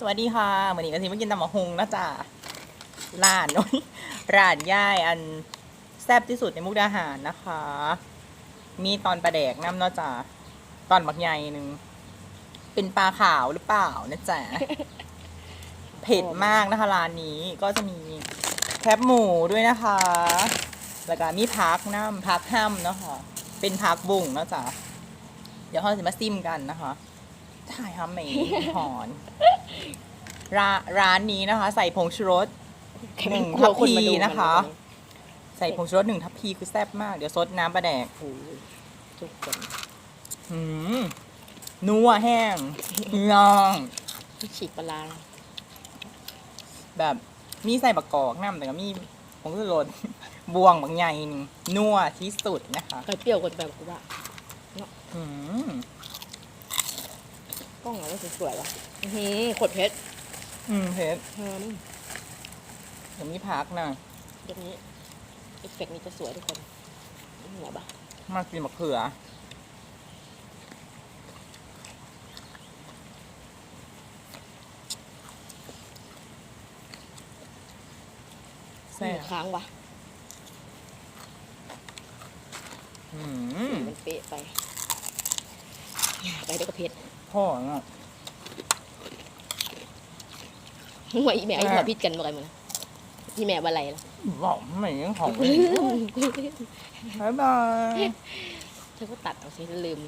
สวัสดีค่ะวันนี้ก็สิมากินตำมะฮุงนะจ๊ะร้านโอ้ยร้านย่ายอันแซ่บที่สุดในมุกดาหารนะคะ มีตอนปลาแดกน้ำเนาะจ๊ะตอนบักใหญ่หนึ่งเป็นปลาขาวหรือเปล่านะจ๊ะเผ็ดมากนะคะร้านนี้ก็จะมีแคบหมูด้วยนะคะ แล้วก็มีพักน้ำพักห้ำเนาะค่ะเป็นพักบุ่งเนาะจ๊ะเดี๋ยวเราจะมาซิมกันนะคะ ถ่ายทำไหมหอนร้านร้านนี้นะคะ ใส่ผงชูรสหนึ่งทัพพีนะคะ ใส่ผงชูรสหนึ่งทัพพีคือแซ่บมาก เดี๋ยวซดน้ำปลาแดกโอ้โหทุกคนหืมนัวแห้งย่องฉีกปลาร้าแบบมีใส่บักกอกน้ำแต่ก็มีผงชูรสบวงบางใหญ่หนึ่งนัวที่สุดนะคะเคยเปรี้ยวกันแบบว่าหืมก ล้องอะไรสวยๆวะอื้อหือขวดเพชรอืมเผ็ดอืมเดี๋ยวมีพักนะเรื่องนี้เอฟเฟกต์นี้จะสวยทุกคนนี่แหละปะมากินมะเขือ แซ่บ ค้างวะหืม มันเป๊ะไป ไปด้วยกับเพชรพ่อเนาะหัวอีแม่ไอ้หัวพิษกันบ่กันมั้งนะพี่แม่ว่าอะไรล่ะบอกไม่ยังของเลยบ๊ายบายเธอก็ตัดเอาสิลืม